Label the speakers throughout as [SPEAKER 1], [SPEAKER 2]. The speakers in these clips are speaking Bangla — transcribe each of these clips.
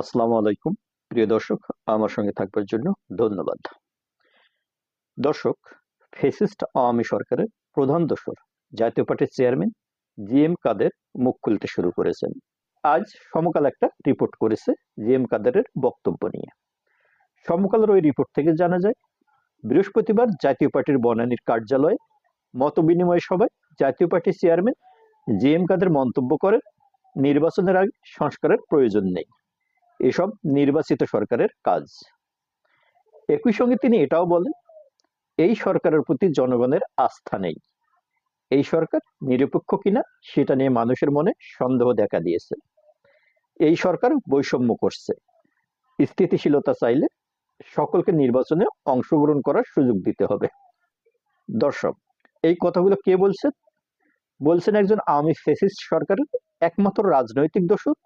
[SPEAKER 1] আসসালামু আলাইকুম, প্রিয় দর্শক, আমার সঙ্গে থাকবার জন্য ধন্যবাদ। দর্শক, ফেসিস্ট আওয়ামী সরকারের প্রধান দোসর জাতীয় পার্টির চেয়ারম্যান জি এম কাদের মুখ খুলতে শুরু করেছেন। আজ সমকাল একটা রিপোর্ট করেছে জি এম কাদেরের বক্তব্য নিয়ে। সমকালের ওই রিপোর্ট থেকে জানা যায়, বৃহস্পতিবার জাতীয় পার্টির বনানীর কার্যালয়ে মত বিনিময় সভায় জাতীয় পার্টির চেয়ারম্যান জি এম কাদের মন্তব্য করেন, নির্বাচনের আগে সংস্কারের প্রয়োজন নেই। এসব নির্বাচিত সরকারের কাজ। একই সঙ্গে তিনি এটাও বলেন, এই সরকারের প্রতি জনগণের আস্থা নেই। এই সরকার নিরপেক্ষ কিনা সেটা নিয়ে মানুষের মনে সন্দেহ দেখা দিয়েছে। এই সরকার বৈষম্য করছে। স্থিতিশীলতা চাইলে সকলকে নির্বাচনে অংশগ্রহণ করার সুযোগ দিতে হবে। দর্শক, এই কথাগুলো কে বলছেন? বলছেন একজন আওয়ামী ফেসিস্ট সরকারের একমাত্র রাজনৈতিক দোষর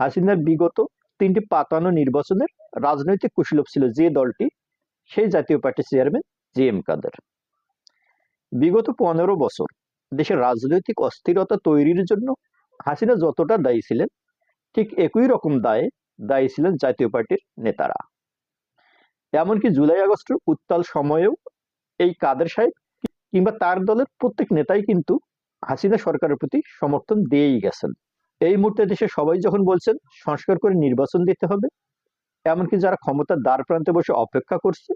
[SPEAKER 1] হাসিনার বিগত তিনটি পাতানো নির্বাচনের রাজনৈতিক কুশলভ ছিল যে দলটি, সেই জাতীয় পার্টির চেয়ারম্যান জি এম কাদের। বিগত পনেরো বছর দেশের রাজনৈতিক অস্থিরতা তৈরির জন্য হাসিনা যতটা দায়ী ছিলেন, ঠিক একই রকম দায়ে দায়ী ছিলেন জাতীয় পার্টির নেতারা। এমনকি জুলাই আগস্টের উত্তাল সময়েও এই কাদের সাহেব কিংবা তার দলের প্রত্যেক নেতাই কিন্তু হাসিনা সরকারের প্রতি সমর্থন দিয়েই গেছেন। এই মুহূর্তে দেশে সবাই যখন বলছেন, সংস্কার করে নির্বাচন দিতে হবে। এমনকি যারা ক্ষমতার দ্বার প্রান্তে বসে অপেক্ষা করছে,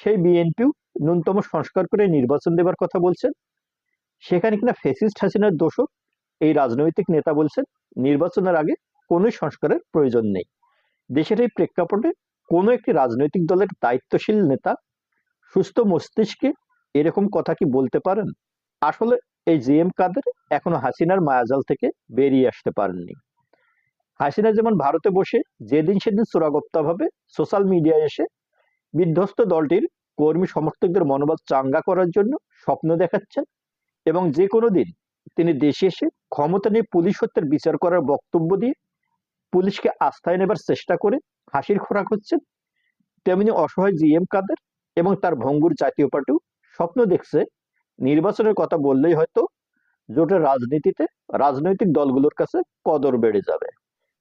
[SPEAKER 1] সেই বিএনপিও ন্যূনতম সংস্কার করে নির্বাচন দেবার কথা বলছেন। সেখানে কিনা ফেসিস্ট হাসিনার দোষক এই রাজনৈতিক নেতা বলছেন, নির্বাচনের আগে কোনো সংস্কারের প্রয়োজন নেই। দেশের এই প্রেক্ষাপটে কোনো একটি রাজনৈতিক দলের দায়িত্বশীল নেতা সুস্থ মস্তিষ্কে এরকম কথা কি বলতে পারেন? আসলে এই জি এম কাদের এখনও হাসিনার মায়াজাল থেকে বেরিয়ে আসতে পারেননি। হাসিনা যেমন ভারতে বসে, যেদিন সেদিন চোরাগপ্তাভাবে সোশ্যাল মিডিয়ায় এসে বিধ্বস্ত দলটির কর্মী সমর্থকদের মনোবল চাঙ্গা করার জন্য স্বপ্ন দেখাচ্ছেন এবং যে কোনো দিন তিনি দেশে এসে ক্ষমতা নিয়ে পুলিশ হত্যার বিচার করার বক্তব্য দিয়ে পুলিশকে আস্থায় নেবার চেষ্টা করে হাসির খোরাক হচ্ছেন, তেমনি অসহায় জি এম কাদের এবং তার ভঙ্গুর জাতীয় পার্টিও স্বপ্ন দেখছে। নির্বাচনের কথা বললেই হয়তো জোটের রাজনীতিতে রাজনৈতিক দলগুলোর কাছে কদর বেড়ে যাবে।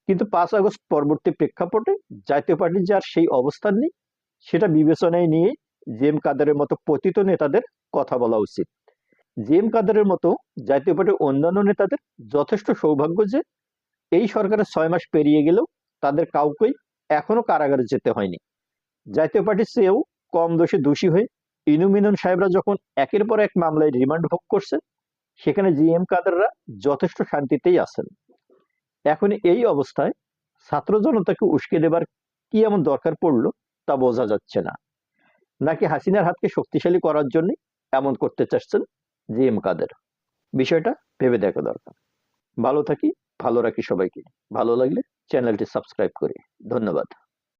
[SPEAKER 1] কিন্তু পাঁচ আগস্ট পরবর্তী প্রেক্ষাপটে জাতীয় পার্টির যার সেই অবস্থান নেই, সেটা বিবেচনায় নিয়ে জেম কাদারের মতো পতিত নেতাদের কথা বলা উচিত। জেম কাদারের মতো জাতীয় পার্টির অন্যান্য নেতাদের যথেষ্ট সৌভাগ্য যে এই সরকারের ছয় মাস পেরিয়ে গেলেও তাদের কাউকেই এখনও কারাগারে যেতে হয়নি। জাতীয় পার্টির চেয়েও কম দোষে দোষী হয়ে ইনুমিনন সাহেবরা যখন একের পর এক মামলায় রিমান্ড ভোগ করছে সেখানে জি এম কাদেররা যথেষ্ট শান্তিতেই আছেন। এখন এই অবস্থায় ছাত্র জনতাকে উস্কে দেবার কি এমন দরকার পড়ল তা বোঝা যাচ্ছে না। নাকি হাসিনার হাতকে শক্তিশালী করার জন্য এমন করতে চাচ্ছেন জি এম কাদের? বিষয়টা ভেবে দেখা দরকার। ভালো থাকি, ভালো রাখি সবাইকে। ভালো লাগলে চ্যানেলটি সাবস্ক্রাইব করি। ধন্যবাদ।